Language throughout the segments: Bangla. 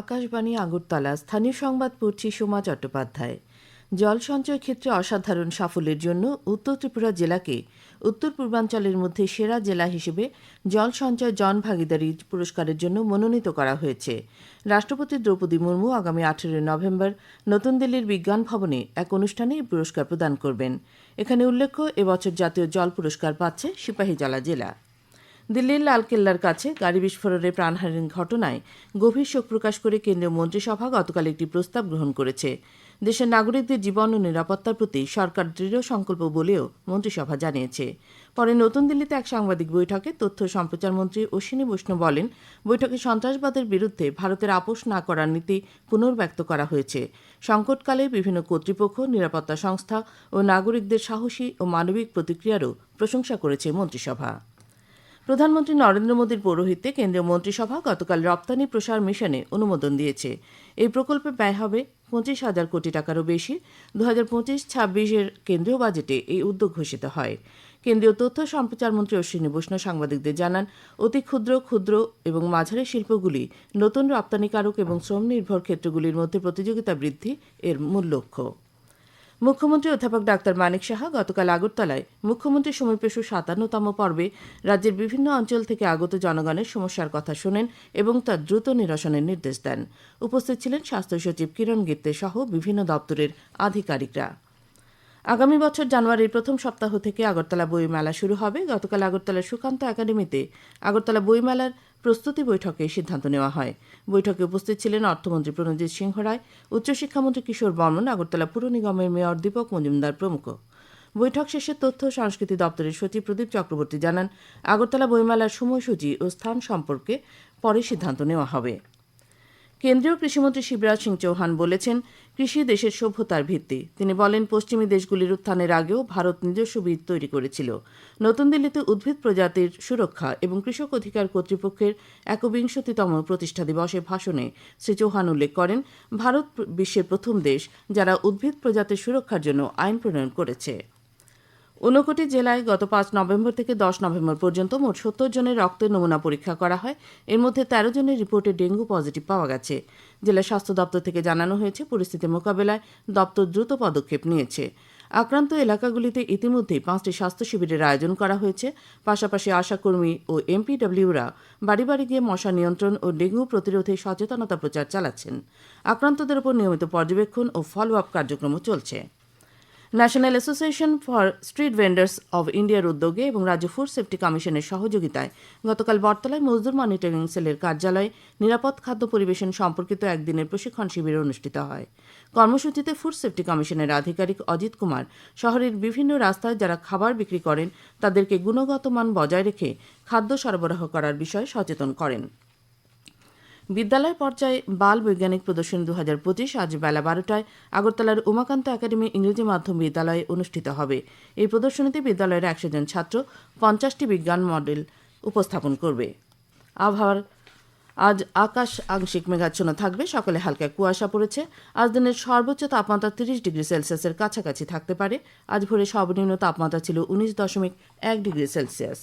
আকাশবাণী আগরতলা স্থানীয় সংবাদ পড়ছি সোমা চট্টোপাধ্যায়। জল সঞ্চয় ক্ষেত্রে অসাধারণ সাফল্যের জন্য উত্তর ত্রিপুরা জেলাকে উত্তর পূর্বাঞ্চলের মধ্যে সেরা জেলা হিসেবে জল সঞ্চয় জন ভাগিদারি পুরস্কারের জন্য মনোনীত করা হয়েছে। রাষ্ট্রপতি দ্রৌপদী মুর্মু আগামী আঠেরোই নভেম্বর নতুন দিল্লির বিজ্ঞান ভবনে এক অনুষ্ঠানে এই পুরস্কার প্রদান করবেন। এখানে উল্লেখ্য, এবছর জাতীয় জল পুরস্কার পাচ্ছে সিপাহীজলা জেলা। দিল্লির লালকেল্লার কাছে গাড়ি বিস্ফোরণে প্রাণহানির ঘটনায় গভীর শোক প্রকাশ করে কেন্দ্রীয় মন্ত্রিসভা গতকাল একটি প্রস্তাব গ্রহণ করেছে। দেশের নাগরিকদের জীবন ও নিরাপত্তার প্রতি সরকার দৃঢ় সংকল্প বলেও মন্ত্রিসভা জানিয়েছে। পরে নতুন দিল্লিতে এক সাংবাদিক বৈঠকে তথ্য সম্প্রচার মন্ত্রী অশ্বিনী বৈষ্ণব বলেন, বৈঠকে সন্ত্রাসবাদের বিরুদ্ধে ভারতের আপোষ না করার নীতি পুনর্ব্যক্ত করা হয়েছে। সংকটকালে বিভিন্ন কর্তৃপক্ষ, নিরাপত্তা সংস্থা ও নাগরিকদের সাহসী ও মানবিক প্রতিক্রিয়ারও প্রশংসা করেছে মন্ত্রিসভা। প্রধানমন্ত্রী নরেন্দ্র মোদীর পৌরোহিত্যে কেন্দ্রীয় মন্ত্রিসভা গতকাল রপ্তানি প্রসার মিশনে অনুমোদন দিয়েছে। এই প্রকল্পে ব্যয় হবে পঁচিশ হাজার কোটি টাকারও বেশি। দু হাজার পঁচিশ, ছাব্বিশের কেন্দ্রীয় বাজেটে এই উদ্যোগ ঘোষিত হয়। কেন্দ্রীয় তথ্য সম্প্রচার মন্ত্রী অশ্বিনী বৈষ্ণব সাংবাদিকদের জানান, অতি ক্ষুদ্র ক্ষুদ্র এবং মাঝারি শিল্পগুলি নতুন রপ্তানিকারক এবং শ্রম নির্ভর ক্ষেত্রগুলির মধ্যে প্রতিযোগিতা বৃদ্ধি এর মূল লক্ষ্য। মুখ্যমন্ত্রী অধ্যাপক ডাক্তার মানিক সাহা গতকাল আগরতলায় মুখ্যমন্ত্রী সমীপেশু সাতান্নতম পর্বে রাজ্যের বিভিন্ন অঞ্চল থেকে আগত জনগণের সমস্যার কথা শোনেন এবং তার দ্রুত নিরসনের নির্দেশ দেন। উপস্থিত ছিলেন স্বাস্থ্য সচিব কিরণ গিত্তে সহ বিভিন্ন দপ্তরের আধিকারিকরা। আগামী বছর জানুয়ারির প্রথম সপ্তাহ থেকে আগরতলা বইমেলা শুরু হবে। গতকাল আগরতলা সুকান্ত একাডেমিতে আগরতলা বইমেলার প্রস্তুতি বৈঠকে সিদ্ধান্ত নেওয়া হয়। বৈঠকে উপস্থিত ছিলেন অর্থমন্ত্রী প্রণজিৎ সিংহ রায়, উচ্চশিক্ষামন্ত্রী কিশোর বর্মন, আগরতলা পুর নিগমের মেয়র দীপক মজুমদার প্রমুখ। বৈঠক শেষে তথ্য সংস্কৃতি দপ্তরের সচিব প্রদীপ চক্রবর্তী জানান, আগরতলা বইমেলার সময়সূচি ও স্থান সম্পর্কে পরে সিদ্ধান্ত নেওয়া হবে। কেন্দ্রীয় কৃষিমন্ত্রী শিবরাজ সিং চৌহান বলেছেন, কৃষি দেশের সভ্যতার ভিত্তি। তিনি বলেন, পশ্চিমী দেশগুলির উত্থানের আগেও ভারত নিজস্ব বীজ তৈরি করেছিল। নতুন দিল্লিতে উদ্ভিদ প্রজাতির সুরক্ষা এবং কৃষক অধিকার কর্তৃপক্ষের একবিংশতিতম প্রতিষ্ঠা দিবসে ভাষণে শ্রী চৌহান উল্লেখ করেন, ভারত বিশ্বের প্রথম দেশ যারা উদ্ভিদ প্রজাতির সুরক্ষার জন্য আইন প্রণয়ন করেছে। ঊনকোটি জেলায় গত পাঁচ নভেম্বর থেকে দশ নভেম্বর পর্যন্ত মোট সত্তর জনের রক্তের নমুনা পরীক্ষা করা হয়। এর মধ্যে তেরো জনের রিপোর্টে ডেঙ্গু পজিটিভ পাওয়া গেছে। জেলা স্বাস্থ্য দপ্তর থেকে জানানো হয়েছে, পরিস্থিতি মোকাবেলায় দপ্তর দ্রুত পদক্ষেপ নিয়েছে। আক্রান্ত এলাকাগুলিতে ইতিমধ্যেই পাঁচটি স্বাস্থ্য শিবিরের আয়োজন করা হয়েছে। পাশাপাশি আশাকর্মী ও এমপিডব্লিউরা বাড়ি বাড়ি গিয়ে মশা নিয়ন্ত্রণ ও ডেঙ্গু প্রতিরোধে সচেতনতা প্রচার চালাচ্ছেন। আক্রান্তদের উপর নিয়মিত পর্যবেক্ষণ ও ফলো আপ কার্যক্রমও চলছে। National Association for Street Vendors of ইন্ডিয়ার উদ্যোগে এবং রাজ্য ফুড সেফটি কমিশনের সহযোগিতায় গতকাল বটতলায় মজদুর মনিটরিং সেলের কার্যালয়ে নিরাপদ খাদ্য পরিবেশন সম্পর্কিত একদিনের প্রশিক্ষণ শিবির অনুষ্ঠিত হয়। কর্মসূচিতে ফুড সেফটি কমিশনের আধিকারিক অজিত কুমার শহরের বিভিন্ন রাস্তায় যারা খাবার বিক্রি করেন, তাদেরকে গুণগত মান বজায় রেখে খাদ্য সরবরাহ করার বিষয়ে সচেতন করেন। বিদ্যালয় পর্যায়ে বাল বৈজ্ঞানিক প্রদর্শনী দু হাজার পঁচিশ আজ বেলা বারোটায় আগরতলার উমাকান্ত একাডেমি ইংরেজি মাধ্যম বিদ্যালয়ে অনুষ্ঠিত হবে। এই প্রদর্শনীতে বিদ্যালয়ের একশো জন ছাত্র পঞ্চাশটি বিজ্ঞান মডেল উপস্থাপন করবে। আবহাওয়ার আজ আকাশ আংশিক মেঘাচ্ছন্ন থাকবে, সকালে হালকা কুয়াশা পড়েছে। আজ দিনের সর্বোচ্চ তাপমাত্রা তিরিশ ডিগ্রি সেলসিয়াসের কাছাকাছি থাকতে পারে। আজ ভোরে সর্বনিম্ন তাপমাত্রা ছিল উনিশ দশমিক এক ডিগ্রি সেলসিয়াস।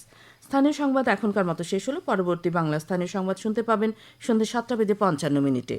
স্থানীয় সংবাদ এখনকার মতো শেষ হলো। পরবর্তী বাংলা স্থানীয় সংবাদ শুনতে পাবেন সন্ধ্যে সাতটা বেজে পঞ্চান্ন মিনিটে।